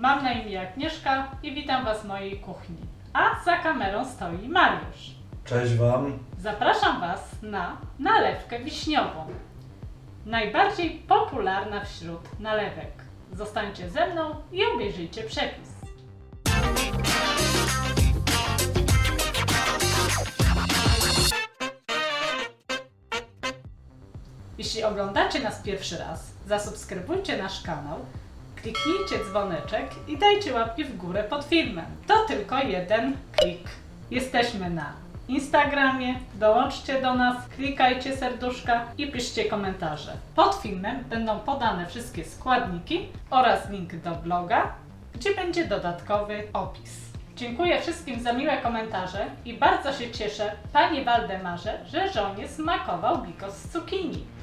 Mam na imię Agnieszka i witam Was w mojej kuchni. A za kamerą stoi Mariusz. Cześć Wam. Zapraszam Was na nalewkę wiśniową. Najbardziej popularna wśród nalewek. Zostańcie ze mną i obejrzyjcie przepis. Jeśli oglądacie nas pierwszy raz, zasubskrybujcie nasz kanał, kliknijcie dzwoneczek i dajcie łapki w górę pod filmem. To tylko jeden klik. Jesteśmy na Instagramie, dołączcie do nas, klikajcie serduszka i piszcie komentarze. Pod filmem będą podane wszystkie składniki oraz link do bloga, gdzie będzie dodatkowy opis. Dziękuję wszystkim za miłe komentarze i bardzo się cieszę, Panie Waldemarze, że żonie smakował bikos z cukinii.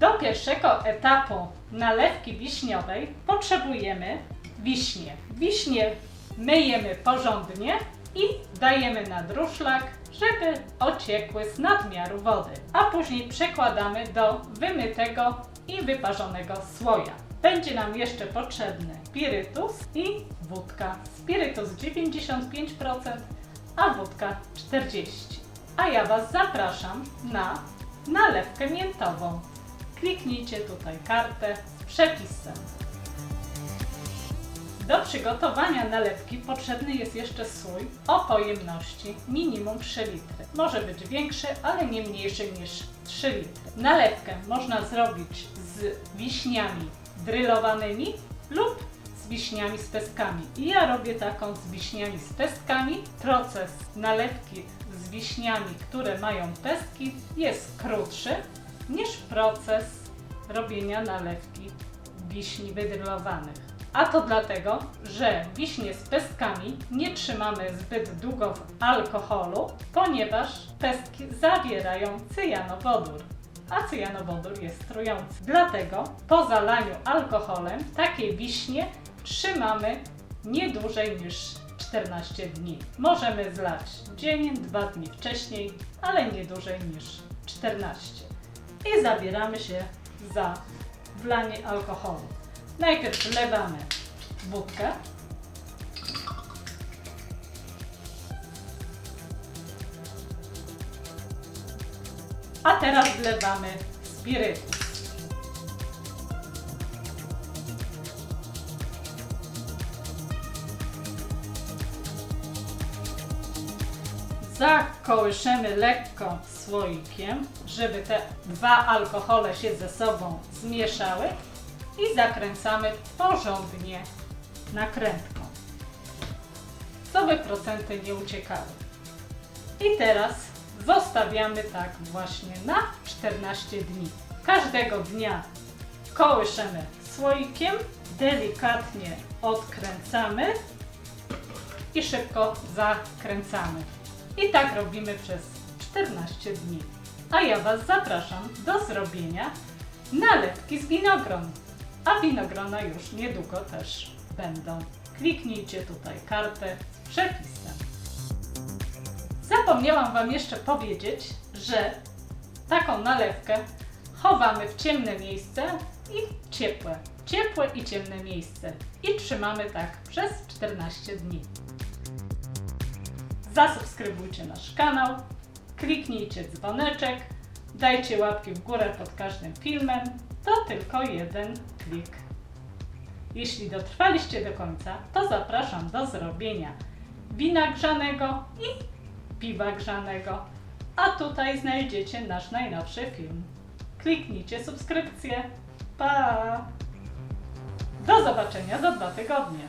Do pierwszego etapu nalewki wiśniowej potrzebujemy wiśnie. Wiśnie myjemy porządnie i dajemy na druszlak, żeby ociekły z nadmiaru wody, a później przekładamy do wymytego i wyparzonego słoja. Będzie nam jeszcze potrzebny spirytus i wódka. Spirytus 95%, a wódka 40%. A ja Was zapraszam na nalewkę miętową. Kliknijcie tutaj kartę z przepisem. Do przygotowania nalewki potrzebny jest jeszcze sój o pojemności minimum 3 litry. Może być większy, ale nie mniejszy niż 3 litry. Nalewkę można zrobić z wiśniami drylowanymi lub z wiśniami z pestkami. I ja robię taką z wiśniami z pestkami. Proces nalewki z wiśniami, które mają pestki jest krótszy proces robienia nalewki wiśni wydrylowanych. A to dlatego, że wiśnie z pestkami nie trzymamy zbyt długo w alkoholu, ponieważ pestki zawierają cyjanowodór, a cyjanowodór jest trujący. Dlatego po zalaniu alkoholem takie wiśnie trzymamy nie dłużej niż 14 dni. Możemy zlać dzień, dwa dni wcześniej, ale nie dłużej niż 14. I zabieramy się za wlanie alkoholu. Najpierw wlewamy wódkę. A teraz wlewamy spirytus. Zakołyszemy lekko słoikiem, żeby te dwa alkohole się ze sobą zmieszały i zakręcamy porządnie nakrętką, co by procenty nie uciekały. I teraz zostawiamy tak właśnie na 14 dni. Każdego dnia kołyszemy słoikiem, delikatnie odkręcamy i szybko zakręcamy. I tak robimy przez 14 dni. A ja Was zapraszam do zrobienia nalewki z winogron. A winogrona już niedługo też będą. Kliknijcie tutaj kartę z przepisem. Zapomniałam Wam jeszcze powiedzieć, że taką nalewkę chowamy w ciemne miejsce i ciepłe. Ciepłe i ciemne miejsce. I trzymamy tak przez 14 dni. Zasubskrybujcie nasz kanał, kliknijcie dzwoneczek, dajcie łapki w górę pod każdym filmem. To tylko jeden klik. Jeśli dotrwaliście do końca, to zapraszam do zrobienia wina grzanego i piwa grzanego. A tutaj znajdziecie nasz najnowszy film. Kliknijcie subskrypcję. Pa! Do zobaczenia za dwa tygodnie.